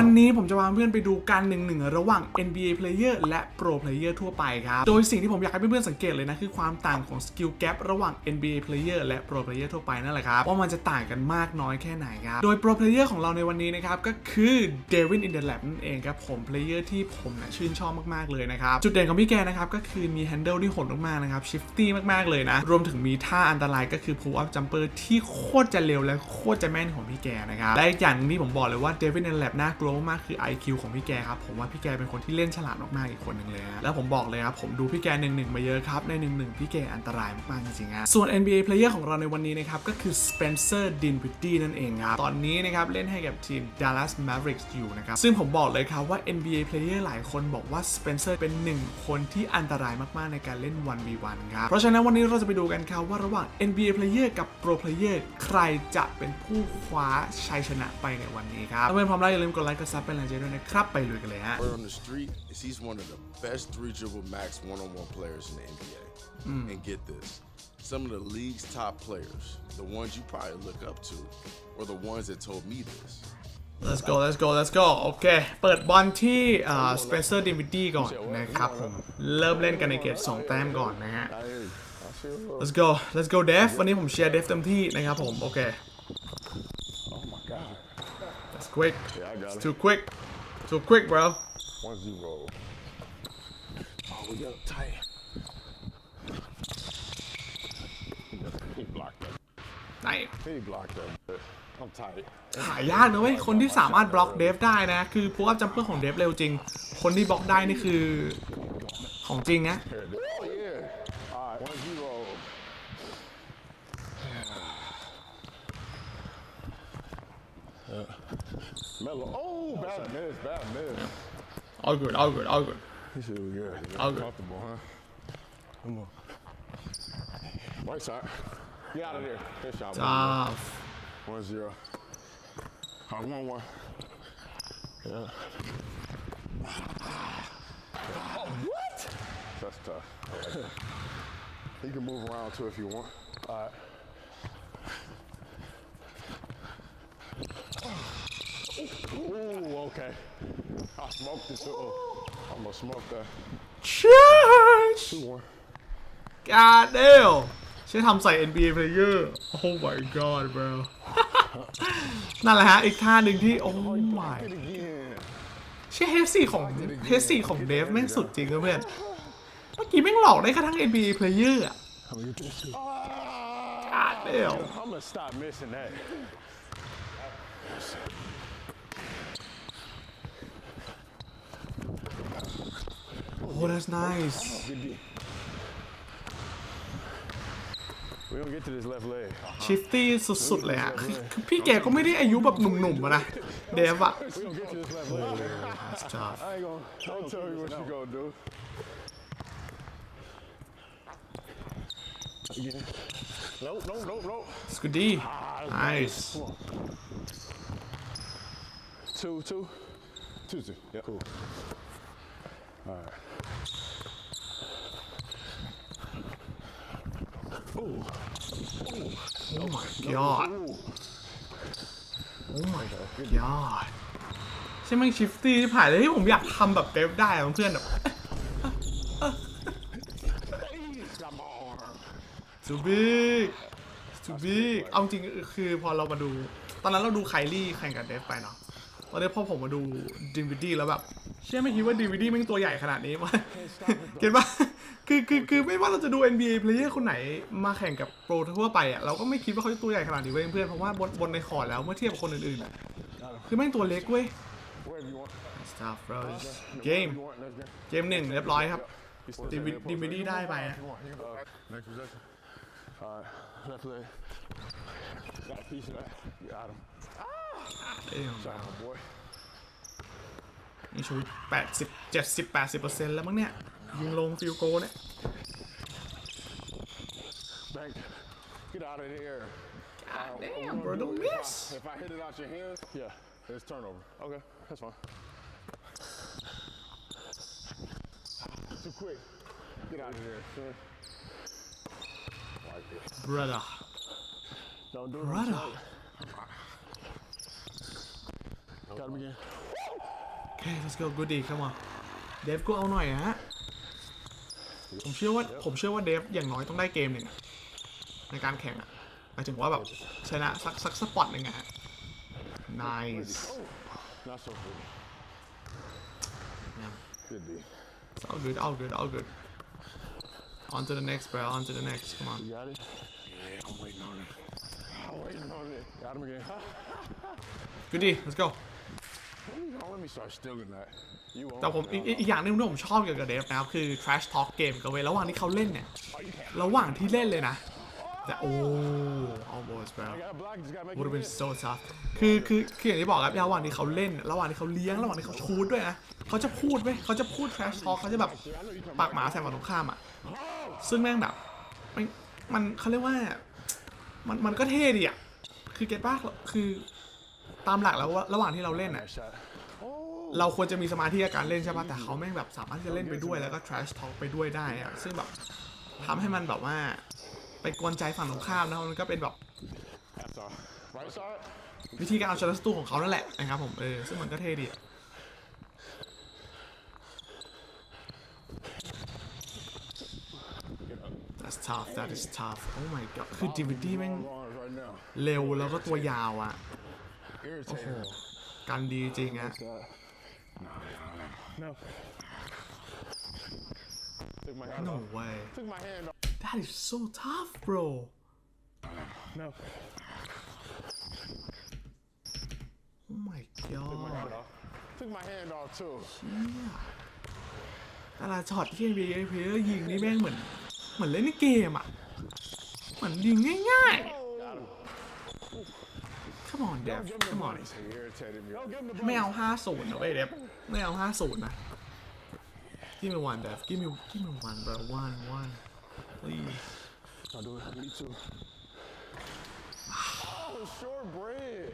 วันนี้ผมจะพาเพื่อนไปดูการหนึ่งหนึ่งระหว่าง NBA player และ pro player ทั่วไปครับ โดยสิ่งที่ผมอยากให้เพื่อนๆสังเกตเลยนะ คือความต่างของ skill gap ระหว่าง NBA player และ pro player ทั่วไปนั่นแหละครับ ว่ามันจะต่างกันมากน้อยแค่ไหนครับ โดย pro player ของเราในวันนี้นะครับ ก็คือ Devin in the lab นั่นเองครับ ผม player ที่ผมนะชื่นชอบมากๆเลยนะครับ จุดเด่นของพี่แกนะครับก็คือมี handle ที่โหดมากๆนะครับ shifty มากๆเลยนะ รวมถึงมีท่าอันตรายก็คือ pull up jumper ที่โคตรจะเร็วและโคตรจะแม่นของพี่แกนะครับและอีกอย่างนึงที่ผมบอกเลยว่า Devin in the lab น่ากลัวมากๆคือ IQ ของพี่แกครับผมว่าพี่แกเป็นคนที่เล่นฉลาดมากๆอีกคนหนึ่งเลยนะแล้วผมบอกเลยครับผมดูพี่แกหนึ่งหนึ่งมาเยอะครับในหนึ่งหนึ่งพี่แกอันตรายมากๆจริงๆฮะส่วน NBA player ของเราในวันนี้นะครับก็คือ Spencer Dinwiddie นั่นเองครับตอนนี้นะครับเล่นให้กับทีม Dallas Mavericks อยู่นะครับซึ่งผมบอกเลยครับว่า NBA player หลายคนบอกว่า Spencer เป็นหนึ่งคนที่อันตรายมากๆในการเล่น 1v1 ครับเพราะฉะนั้นวันนี้เราจะไปดูกันครับว่าระหว่าง NBA player กับ pro player ใครจะเป็นผู้คว้าชัยชนะไปในวันนี้ครับถ้าเพื่อนพร้อมแล้วอย่าลืมกดไลค์กดซับเป็นแรงใจด้วยนะครับไปลุยกันเลยฮะ Word on the street is he's one of the best three dribble max one on one players in the NBA. And get this some of the league's top players, the ones you probably look up to, were the ones that told me this. Let's go Let's go Let's go โอเค เปิดบอลที่อ่า Spencer Dinwiddie ก่อนนะครับผม เริ่มเล่นกันในเกม2แต้มก่อนนะฮะ Let's go Let's go Def วันนี้ผมเชียร์ Def เต็มที่นะครับผม โอเค quick Yeah, I got It's it. too quick too quick bro One zero. Oh, we got tight. He blocked that. ไหน He blocked that. but I'm tight. หายากนะเว้ย คนที่สามารถบล็อกเดฟได้นะ คือพวกจัมเปอร์ของเดฟเร็วจริง คนที่บล็อกได้นี่คือ ของจริงนะ Here it is. Melo. Oh, bad miss. Bad miss. all good all good all good He said we good. All good. Comfortable, huh? Come on. Right side. Get out of there. Good shot. จ้า One zero. Uh, one one. Yeah. what? That's tough. you can move around too if you want. All right. Ooh, okay. I smoked it too. Oh, I'm gonna smoke that. Charge Two one. กาเดลใช้ทำใส่ NBA player oh my god bro นั่นแหละฮะ อีกท่าหนึ่งที่ oh my Hit again. เชื่อเฮสี่ของเฮสี่ของเดฟแม่งสุดจริงนะเพื่อน เมื่อกี้แม่งหลอกได้กระทั่ง NBA player อะ I'm gonna get this shit. กาเดล I'm gonna stop missing that. oh that's nice Good D. We're gonna get to this left leg. ชิฟตี้สุดๆ เลยอะคือคือพี่แกก็ไม่ได้อายุแบบหนุ่มๆอะนะ เดฟอะ We're gonna get to this left leg. That's tough I ain't gonna don't tell me what you gonna do. Again. Nope, nope, nope, nope. สกูดี้ nice Come on. Two, two. Two, two. Yeah. Cool. Oh oh my god oh my god ใช่ไหมชิฟตี้ที่ผ่านเลยที่ผมอยากทำแบบเดฟได้อะเพื่อนแบบ Got my arm. too big too big เอาจริงคือพอเรามาดู ตอนนั้นเราดูไคลี่แข่งกับเดฟไปเนาะตอนนี้พอผมมาดูดินวิดี้แล้วแบบ เชื่อไม่คิดว่าดินวิดีแม่งตัวใหญ่ขนาดนี้มาเก็ตปะคือคือคือไม่ว่าเราจะดู NBA player คนไหนมาแข่งกับโปรทั่วไปอะเราก็ไม่คิดว่าเขาจะตัวใหญ่ขนาดนี้เว้ยเพื่อนเพราะว่าบนบนในคอร์ดแล้วเมื่อเทียบกับคนอื่นๆอะคือแม่งตัวเล็กเว้ย stuff bro game You want next game? เกมหนึ่งเรียบร้อยครับดิน say วิดีวิดีได้ไปอะ You นี่ชูแปดสิบเจ็ดสิบแปดสิบเปอร์เซ็นต์แล้วมั้งเนี่ย ยิงลงฟิลโกเนี่ย Bank. Get out of there. damn, bro, don't If I- miss. If I hit it out your hands, yeah, it's turnover. Okay, that's fine. Too quick. Get out of there, son. Like this. brother Don't do it. brother Don't Got him again. โอเค let's go good d เข้ามาเดฟก็เอาหน่อยฮะ ผมเชื่อว่าผมเชื่อว่าเดฟอย่างน้อยต้องได้เกมหนึ่งในการแข่งอะหมายถึงว่าแบบชนะสักสักสปอตหนึ่งอะฮะ nice it's all good all good all good on to the next bro on to the next come on You got it? Yeah, I'm waiting on it. I'm waiting on it. Got him again. good d let's go แต่ผมอีกอีกอย่างหนึงที่ผมชอบเกี่ยวกับเดฟนะครับ คือ trash talk เกมกับเวยระหว่างที่เขาเล่นเนี่ย ระหว่างที่เล่นเลยนะ แต่โอ้ almost bro would have been so tough คือคือคืออย่างที่บอกครับระหว่างที่เขาเล่น ระหว่างที่เขาเลี้ยง ระหว่างที่เขาชูดด้วยนะเขาจะพูดเว้ยเขาจะพูด trash talk เขาจะแบบปากหมาใส่ฝั่งตรงข้ามอะ ซึ่งแม่งแบบมันมันเขาเรียกว่า มันมันก็เท่ดีอะ คือเก็ตป้าคือตามหลักแล้วว่าระหว่างที่เราเล่นอะ เราควรจะมีสมาธิกับการเล่นใช่ปะแต่เขาแม่งแบบสามารถที่จะเล่นไปด้วยแล้วก็ trash talk ไปด้วยได้อะซึ่งแบบทำให้มันแบบว่า ไปกวนใจฝั่งตรงข้ามนะมันก็เป็นแบบ That's all. Right side. วิธีการเอาชนะศัตรูของเขานั่นแหละนะครับผมเออซึ่งมันก็เท่ดีอะ That's tough that is tough oh my god คือ DVD แม่ง Long arms right now. เร็วแล้วก็ตัวยาวอะ Irritating. การดีจริงอะ That. No. Took my hand no off. way Took my hand off. that is so tough bro No. oh my Took my god hand off. Took my hand off too. แต่ละช็อตที่ NBA player ยิงนี่แม่งเหมือน เหมือนเล่นในเกมอะ เหมือนยิงง่ายๆ Come on Dev Give him the Come on bunnies. He irritated me. Don't give him the ไม่ bunnies. เอา 50นะเว้ยเดฟไม่เอา 50 นะ Give me one Dev Give me Give me one bro one one please I'll do it. Me too. Oh, short bread.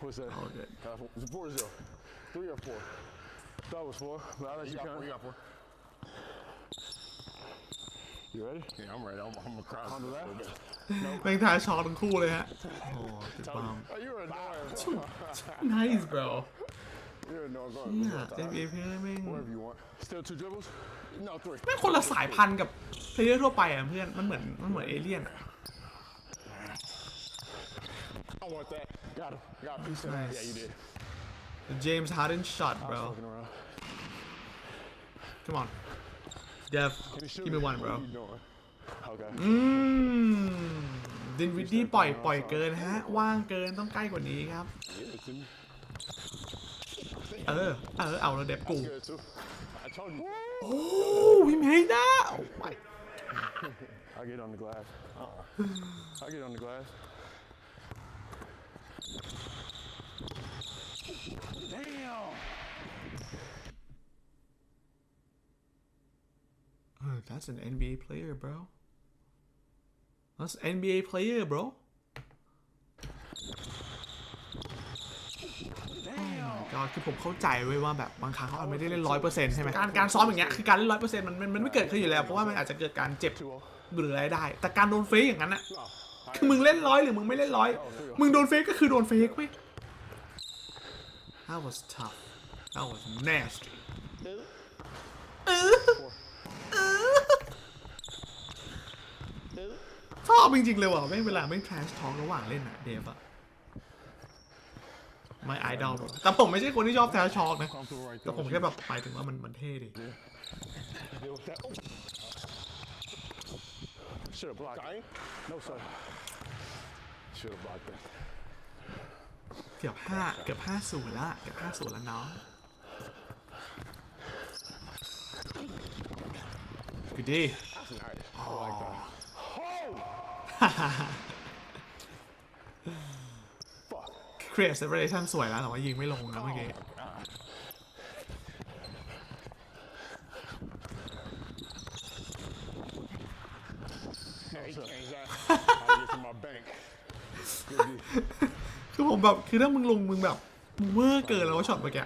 What's that? All good. Uh, was it four or zero? Three or four? Thought it was four, but I'll let you, count. got four. You ready? Yeah, I'm ready. I'm, I'm across. On the left? แม่งทายช็อตทั้งคู่เลยฮะ โอ้ติดบอม Oh, you're annoying. nice bro you're annoying. Go เนี่ ahead. ย NBA player แม่ง Whatever you want. Still two dribbles? No, three. แม่งคนละสายพันธุ์กับเพลเยอร์ทั่วไปอะเพื่อน มันเหมือน มันเหมือนเอเลี่ยนอะ I want that. Got him. Got a piece of that. Nice. Yeah, you did. The James Harden shot I was bro fucking around. Come on Dev Can you shoot give me one bro What you doing? Okay. อืมดินวิดดี้ปล่อยปล่อยเกินฮะ ว่างเกินต้องใกล้กว่านี้ครับ Yeah, it's in. เออ เออ เอาแล้วเดฟกู Good too. I told you. โอ้วิเมย์ได้โอ้ไม่ I'll get on the glass. Uh-uh. I'll get on the glass. Damn. That's an NBA player bro That's an NBA player bro ก็คือผมเข้าใจเว้ยว่าแบบบางครั้งเขาอาจไม่ได้เล่นร้อยเปอร์เซ็นต์ใช่ไหมการการซ้อมอย่างเงี้ยคือการเล่นร้อยเปอร์เซ็นต์มันมันมันไม่เกิดขึ้นอยู่แล้ว เพราะว่ามันอาจจะเกิดการเจ็บหรืออะไรได้ แต่การโดนเฟกอย่างนั้นอะคือมึงเล่นร้อยหรือมึงไม่เล่นร้อยมึงโดนเฟกก็คือโดนเฟกเว้ย That was tough That was nasty ชอบจริงๆเลยว่ะไม่งเวลาไม่ง trash talk ระหว่างเล่นอะเดฟอะ my idol ผมแต่ผมไม่ใช่คนที่ชอบ trash talk นะ แต่ผมแค่แบบไปถึงว่ามันมันเท่ดิเกือบห้าเกือบห้าศูนย์ละเกือบห้าศูนย์ละน้อง Good day. Oh, ครีเอทเซเปอร์เรชั่นสวยแล้วแต่ว่ายิงไม่ลงนะเมื่อกี้คือผมแบบคือถ้ามึงลงมึงแบบเมื่อเกิดแล้วช็อตเมื่อกี้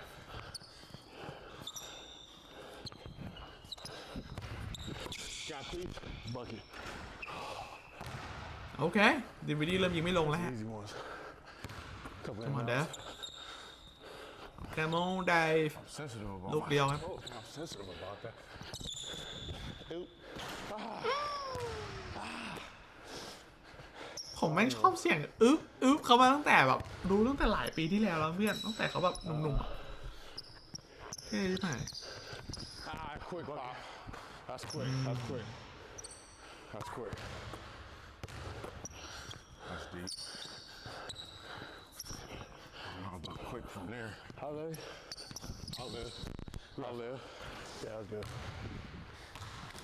โอเคดีวีดีเริ่มยิงไม่ลงแล้วฮะ Easy ones. Couple Come on in Dev come on Dave Sensitive about ลูกเดียวครับ Oh, I'm sensitive about that. Oop. ผมแม่งชอบเสียงอึ๊บอึ๊บเขามาตั้งแต่แบบรู้ตั้งแต่หลายปีที่แล้วแล้วเพื่อนตั้งแต่เขาแบบหนุ่มๆอะเท่ที่ไหน Ah, quick, Pop. That's quick. That's quick. That's quick. That's deep. I don't know about quick from there. I'll live. I'll live. I'll live. Yeah, that's good.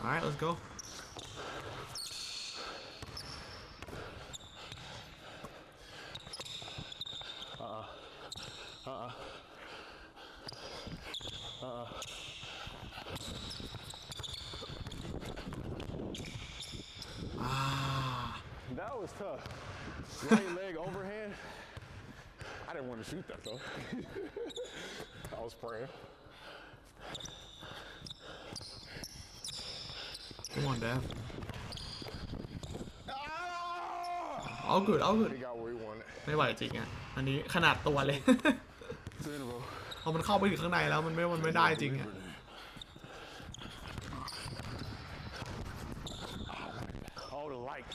alright let's go That was tough. Right leg overhand. I didn't want to shoot that though. I was praying. come on Dave Ah! เอาเกิดเอาเกิด He got where he wanted. ไม่ไหวจริงอะ อันนี้ขนาดตัวเลย Two in a row. พอมันเข้าไปถึงข้างในแล้วมันไม่ มันไม่ได้จริงอะ Oh, the light.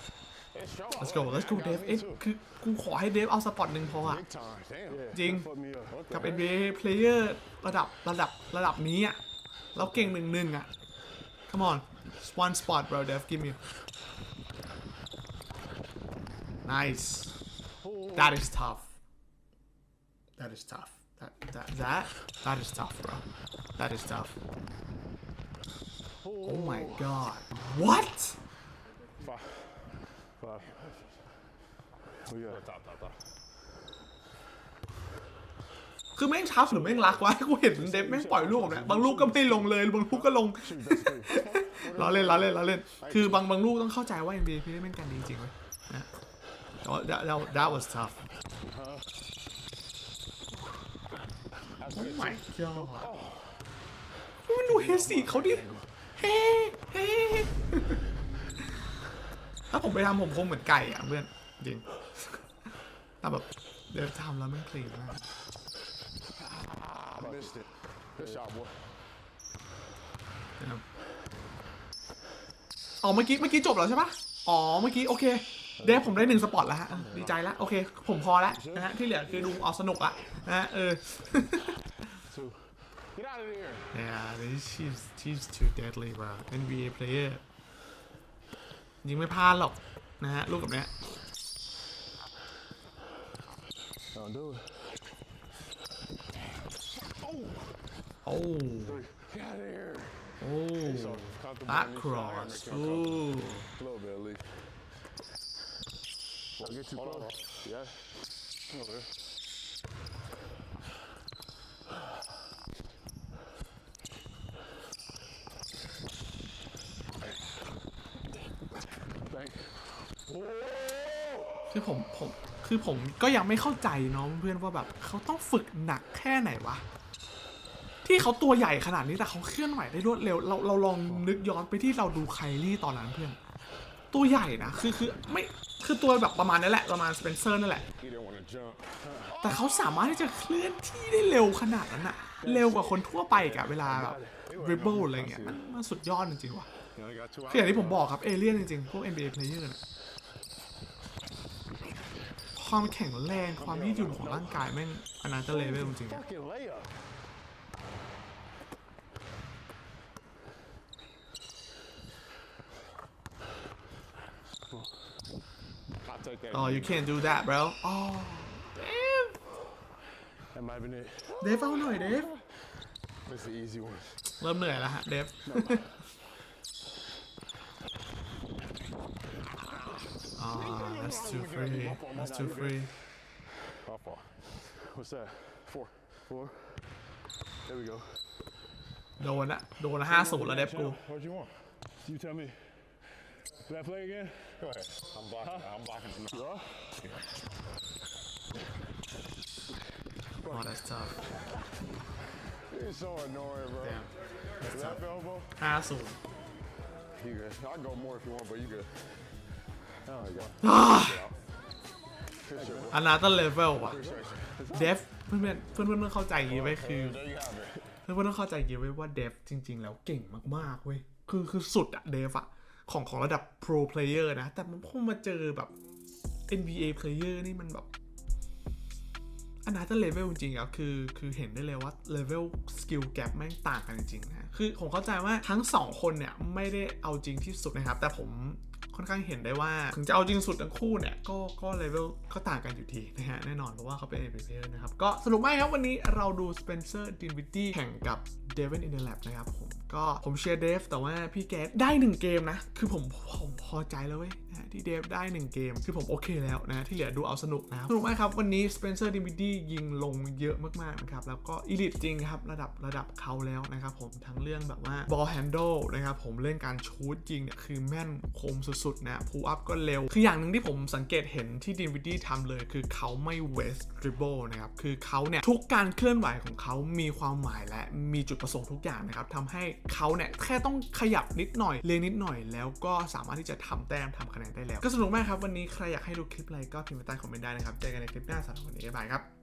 It's showing. let's go let's go Got เดฟ me เอ๊ะ too. คือกูขอให้เดฟเอาสปอตหนึ่งพออ่ะ Big time. Damn. จริง That fucked me up. What the กับ heck? NBA player ระดับระดับระดับนี้อ่ะแล้วเก่งหนึ่งหนึ่งอ่ะ come on one spot bro Dev give me nice that is tough that is tough that that that that is tough bro that is tough oh my god what Five. Five. We got top, top, top. คือแม่งทัฟหรือแม่งรักวะกูเห็นเดฟแม่งปล่อยลูกแบบเนี้ยบางลูกก็ไม่ลงเลยบางลูกก็ลง Shoot, that's three. ล้อเล่นล้อเล่นล้อเล่น คือบางบางลูกต้องเข้าใจว่า NBA พี่เล่นกันดีจริงๆเว้ยนะแต่ว่า that that that was tough That's oh good. my god มันดูเฮสีเขาดิ เฮ้เฮ้ ถ้าผมไปทำผมคงเหมือนไก่อะเพื่อนจริงแต่แบบเดี๋ยวทำแล้วแม่งคลีนมาก I missed it. Good shot, boy. นะครับอ๋อเมื่อกี้เมื่อกี้จบแล้วใช่ปะอ๋อเมื่อกี้โอเคเดฟผมได้หนึ่งสปอตแล้วฮะอะดีใจแล้วโอเค ผมพอแล้วนะฮะที่เหลือคือดูเอาสนุกละนะฮะเออ Two. Get out of there. Yeah, this she's she's too deadly, bro. NBA player ยิงไม่พลาดหรอกนะฮะลูกแบบเนี้ยโอ้โอ้บัคครอโอ้ I'll get you close. Yeah. คือผมผมคือผมก็ยังไม่เข้าใจเนาะเพื่อนว่าแบบเขาต้องฝึกหนักแค่ไหนวะที่เขาตัวใหญ่ขนาดนี้แต่เขาเคลื่อนไหวได้รวดเร็วเราเราลองนึกย้อนไปที่เราดูไคลี่ตอนนั้นเพื่อน ตัวใหญ่นะคือคือไม่คือตัวแบบประมาณนั้นแหละประมาณสเปนเซอร์นั่นแหละ แต่เขาสามารถที่จะเคลื่อนที่ได้เร็วขนาดนั้นอะเร็วกว่าคนทั่วไปกับเวลาแบบริบเบิลอะไรเงี้ยมันสุดยอดจริงๆว่ะคืออย่างที่ผมบอกครับเอเลี่ยนจริงๆ พวก NBA player เนี่ย ความแข็งแรงความยืดหยุ่นของร่างกายแม่งอนาเตอร์เลเวลจริงๆอะ Fucking layup. I'll take that. oh you can't do that bro oh damn That might have been it. เดฟเอาหน่อยเดฟ That's the easy one. เริ่มเหนื่อยแล้วฮะเดฟ Ah, that's too free. That's too free. How far? What's that? Four. Four. There we go. โดนละโดนละห้าศูนย์แล้วเดฟกู What you want? You tell me. Should I play again? Go ahead. I'm blocking. I'm blocking him. You are? Oh that's tough It's so annoying, bro. Damn. That's Left tough elbow. ห้าศูนย์ You good. I'll go more if you want, but you good. Oh, you go. อนาเตอร์เลเวลว่ะเดฟเพื่อนๆเพื่อนๆต้องเข้าใจอย่างงี้ไว้คือ There you have it. เพื่อนต้องเข้าใจอย่างงี้ไว้ว่าเดฟจริง ๆ แล้วเก่งมากๆเว้ยคือคือสุดอะเดฟอะของของระดับ pro player นะ แต่มันพอมาเจอแบบ NBA player นี่มันแบบอันนั้นจะเลเวลจริงๆอะคือ คือเห็นได้เลยว่าเลเวลสกิลแก p แม่งต่างกันจริงๆนะ คือผมเข้าใจว่าทั้งสองคนเนี่ย ไม่ได้เอาจริงที่สุดนะครับ แต่ผม ค่อนข้างเห็นได้ว่าถึงจะเอาจริงสุดทั้งคู่เนี่ยก็ก็เลเวลก็ต่างกันอยู่ดีนะฮะแน่นอนเพราะว่าเขาเป็น NBA player นะครับ ก็สรุปไม่ครับวันนี้เราดู Spencer Dinwiddie แข่งกับ Devin in the Lab นะครับผมก็ผมเชียร์เดฟแต่ว่าพี่แกได้หนึ่งเกมนะ คือผมผมพอใจแล้วเว้ยนะที่เดฟได้หนึ่งเกม คือผมโอเคแล้วนะที่เหลือดูเอาสนุกนะสรุปไหมครับวันนี้ Spencer Dinwiddie ยิงลงเยอะมากๆนะครับแล้วก็อีลิทจริงครับระดับระดับเขาแล้วนะครับผมทั้งเรื่องแบบว่า ball handle นะครับผมเรื่องการชูดยิงเนี่ยคือแม่นคมสุดๆนะ pull up ก็เร็ว คืออย่างหนึ่งที่ผมสังเกตเห็นที่ Dinwiddie ทำเลย คือเขาไม่ waste dribble นะครับคือเขาเนี่ยทุกการเคลื่อนไหวของเขามีความหมายและมีจุดประสงค์ทุกอย่างนะครับทำให้เขาเนี่ยแค่ต้องขยับนิดหน่อยเลนนิดหน่อย แล้วก็สามารถที่จะทำแต้มทำคะแนนได้แล้ว ก็สนุกมากครับวันนี้ใครอยากให้ดูคลิปอะไรก็พิมพ์ใต้คอมเมนต์ได้นะครับเจอกันในคลิปหน้าสำหรับวันนี้บ๊ายบายครับ